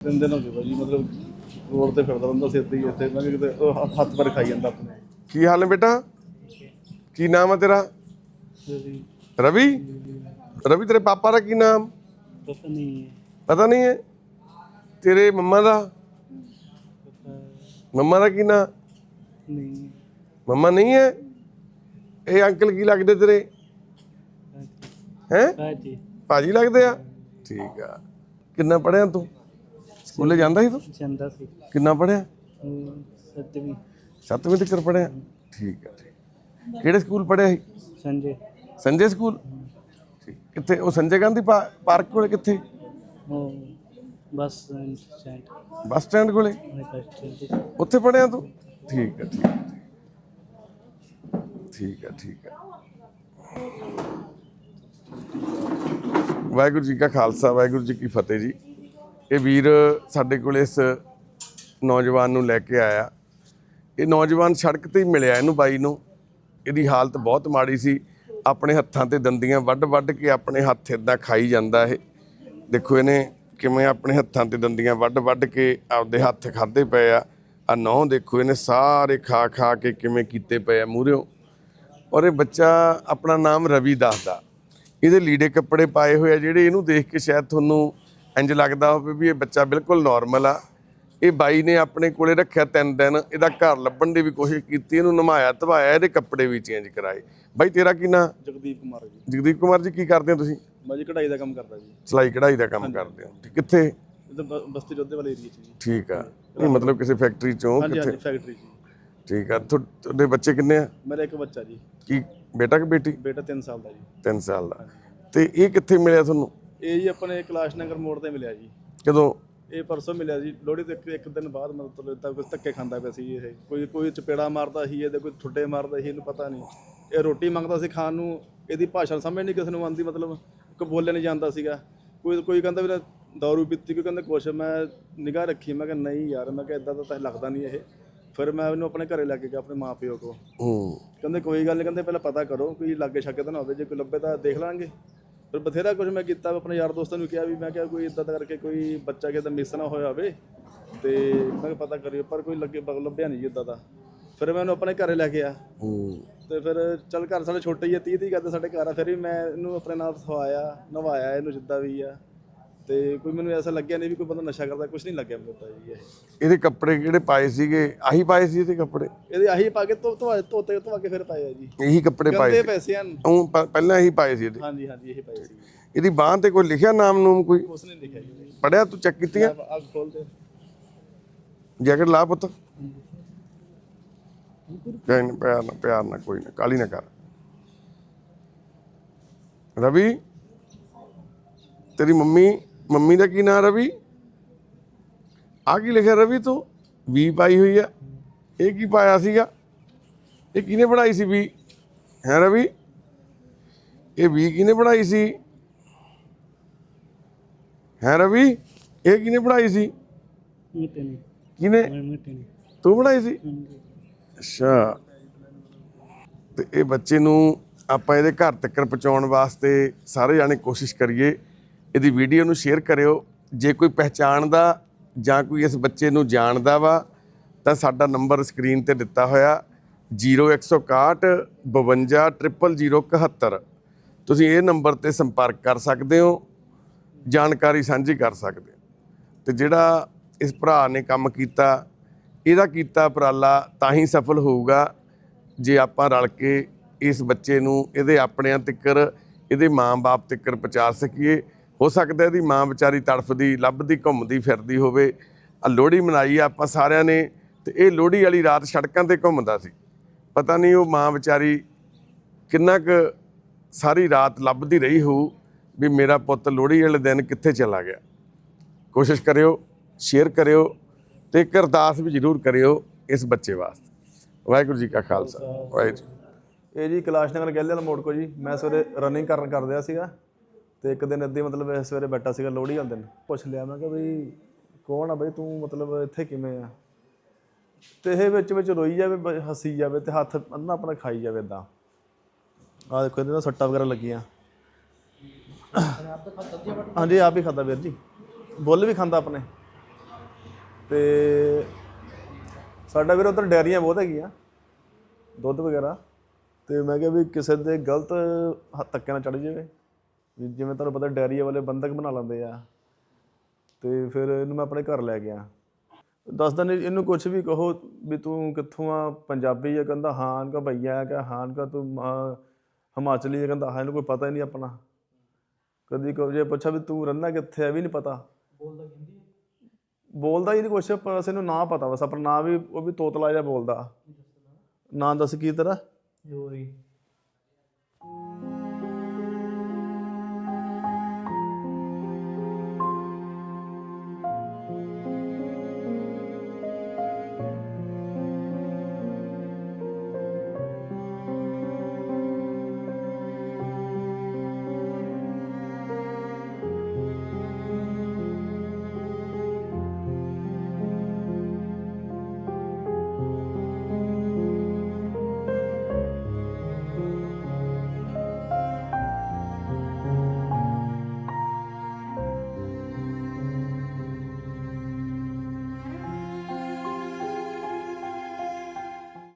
ਤਿੰਨ ਦਿਨ ਹੋ ਗਏ ਭਾਜੀ ਮਤਲਬ ਰੋਡ ਤੇ ਫਿਰਦਾ ਰਹਿੰਦਾ ਸਿਰ ਤੇ ਹੀ ਇੱਥੇ ਮੈਂ ਕਿਹਾ ਕਿਤੇ ਉਹ ਹੱਥ- ਹੱਥ ਪਰ ਖਾਈ ਜਾਂਦਾ ਆਪਣੇ। ਕੀ ਹਾਲ ਹੈ ਬੇਟਾ? ਕੀ ਨਾਮ ਹੈ ਤੇਰਾ? ਰਵੀ। ਰਵੀ? ਤੇਰੇ ਪਾਪਾ ਦਾ ਕੀ ਨਾਮ? ਪਤਾ ਨਹੀਂ ਪਤਾ ਨਹੀਂ ਹੈ? ਤੇਰੇ ਮੰਮਾ ਦਾ? ਮੰਮਾ ਦਾ ਕੀ ਨਾਮ ਨਹੀਂ। ਮੰਮਾ ਨਹੀਂ ਹੈ? ਇਹ ਅੰਕਲ ਕੀ ਲੱਗਦੇ ਤੇਰੇ? ਹੈ? ਭਾਜੀ ਭਾਜੀ ਲੱਗਦੇ ਆ? ਠੀਕ ਆ। ਕਿੰਨਾ ਪੜਿਆ ਤੂੰ? ਸਕੂਲੇ ਜਾਂਦਾ ਸੀ ਤੂੰ? ਜਾਂਦਾ ਸੀ। ਕਿੰਨਾ ਪੜਿਆ ਸੱਤਵੀਂ। ਸੱਤਵੀਂ ਤੱਕ ਪੜਿਆ ਠੀਕ ਠੀਕ। ਕਿਹੜੇ ਸਕੂਲ ਪੜਿਆ ਸੀ? ਸੰਜੇ। ਸੰਜੇ ਸਕੂਲ? ਠੀਕ। ਕਿੱਥੇ? ਉਹ ਸੰਜੇ ਗਾਂਧੀ ਪਾ- ਪਾਰਕ ਕੋਲੇ ਕਿੱਥੇ? ਉਹ ਬਸ ਸਟੈਂਡ। ਬੱਸ ਸਟੈਂਡ ਕੋਲੇ? ਉੱਥੇ ਪੜਿਆ ਤੂੰ? ਠੀਕ ਆ ਠੀਕ ਆ ਠੀਕ ਆ ਠੀਕ ਆ। ਵਾਹਿਗੁਰੂ ਜੀ ਕਾ ਖਾਲਸਾ ਵਾਹਿਗੁਰੂ ਜੀ ਕੀ ਫਤਿਹ ਜੀ। ਇਹ ਵੀਰ ਸਾਡੇ ਕੋਲ ਇਸ ਨੌਜਵਾਨ ਨੂੰ ਲੈ ਕੇ ਆਇਆ। ਇਹ ਨੌਜਵਾਨ ਸੜਕ ਤੇ ਹੀ ਮਿਲਿਆ ਇਹਨੂੰ ਬਾਈ ਨੂੰ। ਇਹਦੀ ਹਾਲਤ ਬਹੁਤ ਮਾੜੀ ਸੀ। ਆਪਣੇ ਹੱਥਾਂ ਤੇ ਦੰਦੀਆਂ ਵੱਢ ਵੱਢ ਕੇ ਆਪਣੇ ਹੱਥ ਇਦਾਂ ਖਾਈ ਜਾਂਦਾ ਇਹ। ਦੇਖੋ ਇਹਨੇ ਕਿਵੇਂ ਆਪਣੇ ਹੱਥਾਂ ਤੇ ਦੰਦੀਆਂ ਵੱਢ ਵੱਢ ਕੇ ਆਪਦੇ ਹੱਥ ਖਾਦੇ ਪਏ ਆ। ਆ ਨੌ ਦੇਖੋ ਇਹਨੇ ਸਾਰੇ ਖਾ ਖਾ ਕੇ ਕਿਵੇਂ ਕੀਤੇ ਪਏ ਆ ਮੂਹਰਿਓ ਔਰ ਇਹ ਬੱਚਾ ਆਪਣਾ ਨਾਮ ਰਵੀ ਦੱਸਦਾ। ਇਹਦੇ ਲੀੜੇ ਕੱਪੜੇ ਪਾਏ ਹੋਏ ਆ। ਜਿਹੜੇ ਇਹਨੂੰ ਦੇਖ ਕੇ ਸ਼ਾਇਦ ਤੁਹਾਨੂੰ ਇੰਜ ਲੱਗਦਾ ਹੋਵੇ ਵੀ ਇਹ ਬੱਚਾ ਬਿਲਕੁਲ ਨਾਰਮਲ ਆ। ਇਹ ਬਾਈ ਨੇ ਆਪਣੇ ਕੋਲੇ ਰੱਖਿਆ ਤਿੰਨ ਦਿਨ ਇਹਦਾ ਘਰ ਲੱਭਣ ਦੀ ਵੀ ਕੋਸ਼ਿਸ਼ ਕੀਤੀ ਇਹਨੂੰ ਨਮਾਇਆ ਧਵਾਇਆ ਇਹਦੇ ਕੱਪੜੇ ਵੀ ਚੇਂਜ ਕਰਾਏ। ਬਾਈ ਤੇਰਾ ਕੀ ਨਾਂ? ਜਗਦੀਪ ਕੁਮਾਰ ਜੀ। ਜਗਦੀਪ ਕੁਮਾਰ ਜੀ ਕੀ ਕਰਦੇ ਹੋ ਤੁਸੀਂ? ਮੈਂ ਜੀ ਕਢਾਈ ਦਾ ਕੰਮ ਕਰਦਾ ਜੀ। ਸਿਲਾਈ ਕਢਾਈ ਦਾ ਕੰਮ ਕਰਦੇ ਹੋ। ਠੀਕ ਕਿੱਥੇ? ਤਾਂ ਬਸਤੀ ਜੋਧੇ ਵਾਲੇ ਏਰੀਆ 'ਚ ਜੀ। ਠੀਕ ਆ। ਨਹੀਂ ਮਤਲਬ ਕਿਸੇ ਫੈਕਟਰੀ ਚੋਂ ਕਿੱਥੇ ਹਾਂਜੀ ਫੈਕਟਰੀ 'ਚ ਜੀ। ਠੀਕ ਆ। ਤੁਹਾ- ਤੁਹਾਡੇ ਬੱਚੇ ਕਿੰਨੇ ਆ? ਮੇਰਾ ਇੱਕ ਬੱਚਾ ਜੀ। ਕੀ ਬੇਟਾ ਕਿ ਬੇਟੀ? ਬੇਟਾ 3 ਸਾਲ ਦਾ ਜੀ। 3 ਸਾਲ ਦਾ। ਤੇ ਇਹ ਕਿੱਥੇ ਮਿਲਿਆ ਤੁਹਾਨੂੰ? ਇਹ ਜੀ ਆਪਣੇ ਕੈਲਾਸ਼ ਨਗਰ ਮੋੜ ਤੇ ਮਿਲਿਆ ਜੀ। ਕਦੋਂ? ਇਹ ਪਰਸੋਂ ਮਿਲਿਆ ਜੀ। ਲੋਹੜੀ ਤੋਂ ਇੱਕ ਇੱਕ ਦਿਨ ਬਾਅਦ ਮਤਲਬ ਤਾਂ ਕੁਝ ਧੱਕੇ ਖਾਂਦਾ ਪਿਆ ਸੀ ਇਹ। ਕੋਈ ਕੋਈ ਚਪੇੜਾ ਮਾਰਦਾ ਸੀ ਇਹਦੇ ਕੋਈ ਠੁੱਡੇ ਮਾਰਦਾ ਸੀ ਇਹਨੂੰ ਪਤਾ ਨਹੀਂ। ਇਹ ਰੋਟੀ ਮੰਗਦਾ ਸੀ ਖਾਣ ਨੂੰ ਇਹਦੀ ਭਾਸ਼ਾ ਸਮਝ ਨਹੀਂ ਕਿਸੇ ਨੂੰ ਆਉਂਦੀ ਮਤਲਬ ਕੋਈ ਬੋਲਿਆ ਨਹੀਂ ਜਾਂਦਾ ਸੀਗਾ। ਕੋਈ ਕੋਈ ਕਹਿੰਦਾ ਵੀ ਦਾਰੂ ਪੀਤੀ ਕੋਈ ਕਹਿੰਦਾ ਕੁਛ। ਮੈਂ ਨਿਗਾਹ ਰੱਖੀ ਮੈਂ ਕਿਹਾ ਨਹੀਂ ਯਾਰ ਮੈਂ ਕਿਹਾ ਇਦਾਂ ਤਾਂ ਲੱਗਦਾ ਨਹੀਂ ਇਹ। ਫਿਰ ਮੈਂ ਇਹਨੂੰ ਆਪਣੇ ਘਰੇ ਲੈ ਕੇ ਗਿਆ ਆਪਣੇ ਮਾਪਿਓ ਕੋ ਹੂੰ। ਕਹਿੰਦੇ ਕੋਈ ਗੱਲ ਨਹੀਂ ਕਹਿੰਦੇ ਪਹਿਲਾਂ ਪਤਾ ਕਰੋ ਕੋਈ ਲਾਗੇ ਛਾਗੇ ਤਾਂ ਨਾ ਹੋਵੇ ਜੇ ਕੋਈ ਲੱਭੇ ਤਾਂ ਦੇਖ ਲਾਂਗੇ। ਫਿਰ ਬਥੇਰਾ ਕੁਝ ਮੈਂ ਕੀਤਾ ਆਪਣੇ ਯਾਰ ਦੋਸਤਾਂ ਨੂੰ ਕਿਹਾ ਵੀ ਮੈਂ ਕਿਹਾ ਕੋਈ ਇਦਾਂ ਦਾ ਕਰਕੇ ਕੋਈ ਬੱਚਾ ਕਿਤੇ ਮਿਸ ਨਾ ਹੋਇਆ ਹੋਵੇ ਤੇ ਮੈਂ ਕਿਹਾ ਪਤਾ ਕਰਿਓ ਪਰ ਕੋਈ ਲੱਗੇ ਬਗ ਲੱਭਿਆ ਨਹੀਂ ਇਦਾਂ ਦਾ। ਫਿਰ ਮੈਂ ਇਹਨੂੰ ਆਪਣੇ ਘਰੇ ਲੈ ਕੇ ਆ ਤੇ ਫਿਰ ਚੱਲ ਘਰ ਸਾਡੇ ਛੋਟੇ ਹੀ ਆ 30 30 ਕਰਦੇ ਸਾਡੇ ਘਰ ਆ ਫਿਰ ਵੀ ਮੈਂ ਇਹਨੂੰ ਆਪਣੇ ਨਾਲ ਸਵਾਇਆ ਨਵਾਇਆ ਇਹਨੂੰ ਜਿੱਦਾਂ ਵੀ ਆ। ਤੇ ਕੋਈ ਮੈਨੂੰ ਐਸਾ ਲੱਗਿਆ ਨਹੀਂ ਵੀ ਕੋਈ ਬੰਦਾ ਨਸ਼ਾ ਕਰਦਾ ਕੁਝ ਨਹੀਂ ਲੱਗਿਆ ਮੈਨੂੰ ਤਾਂ ਜੀ ਇਹ। ਇਹਦੇ ਕੱਪੜੇ ਕਿਹੜੇ ਪਾਏ ਸੀਗੇ? ਆਹੀ ਪਾਏ ਸੀ ਇਹਦੇ ਕੱਪੜੇ? ਇਹਦੇ ਆਹੀ ਪਾ ਕੇ ਧੋ ਧਵਾ ਧੋਤੇ ਧਵਾ ਕੇ ਫਿਰ ਪਾਏ ਆ ਜੀ। ਇਹੀ ਕੱਪੜੇ ਪਾਏ ਗੰਦੇ ਸੀ? ਪੈਸੇ ਹਨ। ਉਹ ਪ- ਪਹਿਲਾਂ ਇਹੀ ਪਾਏ ਸੀ ਇਹਦੇ? ਹਾਂਜੀ ਹਾਂਜੀ ਇਹ ਪਾਏ ਸੀ। ਇਹਦੀ ਬਾਹ ਤੇ ਕੋਈ ਲਿਖਿਆ ਨਾਮ ਨੂੰ ਕੋਈ? ਉਸ ਨੇ ਲਿਖਿਆ ਜੀ। ਪੜਿਆ ਤੂੰ ਚੈੱਕ ਕੀਤੀਆਂ? ਆਗ ਖੋਲ ਦੇ ਜੈਕਟ ਲਾ ਪੁੱਤ। ਕੋਈ ਨਾ ਪਿਆਰ ਨਾ ਪਿਆਰ ਨਾ ਕੋਈ ਨਾ ਕਾਲੀ ਨਾ ਕਰ। ਰਵੀ ਤੇਰੀ ਮੰਮੀ ਮੰਮੀ ਦਾ ਕੀ ਨਾਮ ਰਵੀ? ਆ ਕੀ ਲਿਖਿਆ ਰਵੀ ਤੂੰ? ਵੀ ਪਾਈ ਹੋਈ ਆ। ਇਹ ਕੀ ਪਾਇਆ ਸੀਗਾ? ਇਹ ਕਿਹਨੇ ਬਣਾਈ ਸੀ ਵੀ ਹੈ ਰਵੀ? ਇਹ ਵੀ ਕਿਹਨੇ ਬਣਾਈ ਸੀ? ਹੈ ਰਵੀ? ਇਹ ਕਿਹਨੇ ਬਣਾਈ ਸੀ? ਮਿੱਟੇ ਕਿਹਨੇ? ਮਿੱਟੇ ਤੂੰ ਬਣਾਈ ਸੀ? ਅੱਛਾ। ਤੇ ਇਹ ਬੱਚੇ ਨੂੰ ਆਪਾਂ ਇਹਦੇ ਘਰ ਤੱਕ ਪਹੁੰਚਾਉਣ ਵਾਸਤੇ ਸਾਰੇ ਜਾਣੇ ਕੋਸ਼ਿਸ਼ ਕਰੀਏ ਇਹਦੀ ਵੀਡੀਓ ਨੂੰ ਸ਼ੇਅਰ ਕਰਿਓ। ਜੇ ਕੋਈ ਪਹਿਚਾਣਦਾ ਜਾਂ ਕੋਈ ਇਸ ਬੱਚੇ ਨੂੰ ਜਾਣਦਾ ਵਾ, ਤਾਂ ਸਾਡਾ ਨੰਬਰ ਸਕਰੀਨ ਤੇ ਦਿੱਤਾ ਹੋਇਆ 0161 52 0071 ਤੁਸੀਂ ਇਹ ਨੰਬਰ ਤੇ ਸੰਪਰਕ ਕਰ ਸਕਦੇ ਹੋ, ਜਾਣਕਾਰੀ ਸਾਂਝੀ ਕਰ ਸਕਦੇ ਹੋ। ਤੇ ਜਿਹੜਾ ਇਸ ਭਰਾ ਨੇ ਕੰਮ ਕੀਤਾ, ਇਹਦਾ ਕੀਤਾ ਉਪਰਾਲਾ ਤਾਂ ਹੀ ਸਫਲ ਹੋਊਗਾ, ਜੇ ਆਪਾਂ ਰਲ ਕੇ ਇਸ ਬੱਚੇ ਨੂੰ ਇਹਦੇ ਆਪਣਿਆਂ ਤੱਕਰ, ਇਹਦੇ ਮਾਂ-ਬਾਪ ਤਿੱਕਰ ਪਹੁੰਚਾ ਸਕੀਏ। ਹੋ ਸਕਦਾ ਇਹਦੀ ਮਾਂ ਵਿਚਾਰੀ ਤੜਫਦੀ ਲੱਭਦੀ ਘੁੰਮਦੀ ਫਿਰਦੀ ਹੋਵੇ। ਆ ਲੋਹੜੀ ਮਨਾਈ ਆਪਾਂ ਸਾਰਿਆਂ ਨੇ ਤੇ ਇਹ ਲੋਹੜੀ ਵਾਲੀ ਰਾਤ ਸੜਕਾਂ ਤੇ ਘੁੰਮਦਾ ਸੀ। ਪਤਾ ਨਹੀਂ ਉਹ ਮਾਂ ਵਿਚਾਰੀ ਕਿੰਨਾ ਕੁ ਸਾਰੀ ਰਾਤ ਲੱਭਦੀ ਰਹੀ ਹੋਊ ਵੀ ਮੇਰਾ ਪੁੱਤ ਲੋਹੜੀ ਵਾਲੇ ਦਿਨ ਕਿੱਥੇ ਚਲਾ ਗਿਆ। ਕੋਸ਼ਿਸ਼ ਕਰਿਓ ਸ਼ੇਅਰ ਕਰਿਓ ਤੇ ਇੱਕ ਅਰਦਾਸ ਵੀ ਜ਼ਰੂਰ ਕਰਿਓ ਇਸ ਬੱਚੇ ਵਾਸਤੇ। ਵਾਹਿਗੁਰੂ ਜੀ ਕਾ ਖਾਲਸਾ। ਵਾਹਿਗੁਰੂ। ਇਹ ਜੀ ਕੈਲਾਸ਼ ਨਗਰ ਗੈਲੇ ਵਾਲਾ ਮੋੜ ਕੋ ਜੀ ਮੈਂ ਸਵੇਰੇ ਰਨਿੰਗ ਕਰਨ ਕਰਦਿਆ ਸੀਗਾ। ਤੇ ਇੱਕ ਦਿਨ ਅੱਧੀ ਮਤਲਬ ਇਹ ਸਵੇਰੇ ਬੈਠਾ ਸੀਗਾ, ਲੋਹੜੀ ਵਾਲੇ ਦਿਨ। ਪੁੱਛ ਲਿਆ, ਮੈਂ ਕਿਹਾ ਬਈ ਕੌਣ ਆ ਬਈ ਤੂੰ? ਮਤਲਬ ਇੱਥੇ ਕਿਵੇਂ ਆ? ਤੇ ਇਹ ਵਿੱਚ ਵਿੱਚ ਰੋਈ ਜਾਵੇ ਹੱਸੀ ਜਾਵੇ ਤੇ ਹੱਥ ਅੰਨਾ ਆਪਣਾ ਖਾਈ ਜਾਵੇ ਇਦਾਂ ਆ ਦੇਖੋ, ਇਹਦੇ ਨਾਲ ਸੱਟਾਂ ਵਗੈਰਾ ਲੱਗੀਆਂ। ਹਾਂਜੀ, ਆਪ ਹੀ ਖਾਂਦਾ ਵੀਰ ਜੀ। ਬੁੱਲ ਵੀ ਖਾਂਦਾ ਆਪਣੇ। ਤੇ ਸਾਡਾ ਵੀਰ ਉਧਰ ਡੈਰੀਆਂ ਬਹੁਤ ਹੈਗੀਆਂ, ਦੁੱਧ ਵਗੈਰਾ। ਤੇ ਮੈਂ ਕਿਹਾ ਵੀ ਕਿਸੇ ਦੇ ਗਲਤ ਧੱਕੇ ਨਾਲ ਚੜ ਜਾਵੇ। ਜਿਵੇਂ ਤੁਹਾਨੂੰ ਪਤਾ ਡੈਰੀ ਵਾਲੇ ਬੰਦਕ ਬਣਾ ਲੈਂਦੇ ਆ। ਤੇ ਫਿਰ ਇਹਨੂੰ ਮੈਂ ਆਪਣੇ ਘਰ ਲੈ ਗਿਆ। ਦੱਸਦਾ ਨਹੀਂ ਇਹਨੂੰ ਕੁਝ ਵੀ ਕਹੋ ਵੀ ਤੂੰ ਕਿੱਥੋਂ ਆ ਪੰਜਾਬੀ ਆ ਕਹਿੰਦਾ ਹਾਂ ਕਾ ਭਈਆ ਕਿ ਹਾਂ ਕਾ ਤੂੰ ਹਿਮਾਚਲੀ ਹੈ ਕਹਿੰਦਾ ਹਾਂ ਇਹਨੂੰ ਕੋਈ ਪਤਾ ਹੀ ਨਹੀਂ ਆਪਣਾ। ਕਦੀ ਕੋ ਜੇ ਪੁੱਛਾ ਵੀ ਤੂੰ ਰਹਿੰਦਾ ਕਿੱਥੇ ਆ ਵੀ ਨਹੀਂ ਪਤਾ। ਬੋਲਦਾ ਹੀ ਨਹੀਂ ਕੁਛ ਬਸ ਇਹਨੂੰ ਨਾਂ ਪਤਾ ਬਸ ਆਪਣਾ ਨਾਂ ਵੀ ਉਹ ਵੀ ਤੋਤਲਾ ਜਿਹਾ ਬੋਲਦਾ। ਨਾਂ ਦੱਸ ਕੀ ਤੇਰਾ? ਯੂਰੀ